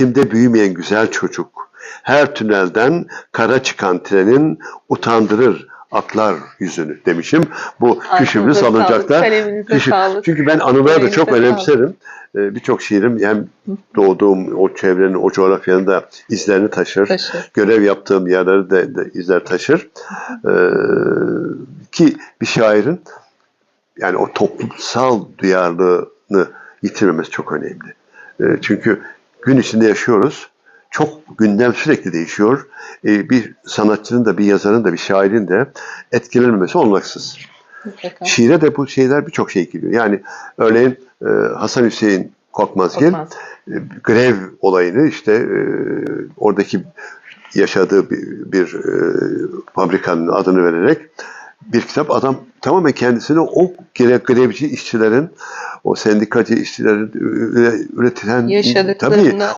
içimde büyümeyen güzel çocuk. Her tünelden kara çıkan trenin utandırır atlar yüzünü demişim. Bu kaleminize küçük- sağlık. Çünkü ben anıları da çok sağlık. önemserim. Ee, Birçok şiirim hem doğduğum o çevrenin, o coğrafyanın da izlerini taşır. Taşır. Görev yaptığım yerleri de, de izler taşır. Ee, ki bir şairin yani o toplumsal duyarlılığını yitirmemesi çok önemli. Ee, çünkü gün içinde yaşıyoruz. Çok gündem sürekli değişiyor. Ee, bir sanatçının da, bir yazarın da, bir şairin de etkilenmemesi olmaksız. Mutlaka. Şiire de bu şeyler birçok şey geliyor. Yani örneğin e, Hasan Hüseyin Korkmazgil Korkmaz. e, grev olayını işte e, oradaki yaşadığı bir, bir e, fabrikanın adını vererek bir kitap. Adam tamamen kendisini o gre- grevci işçilerin o sendikacı işçilerin üretilen tabii Yaşadıklarını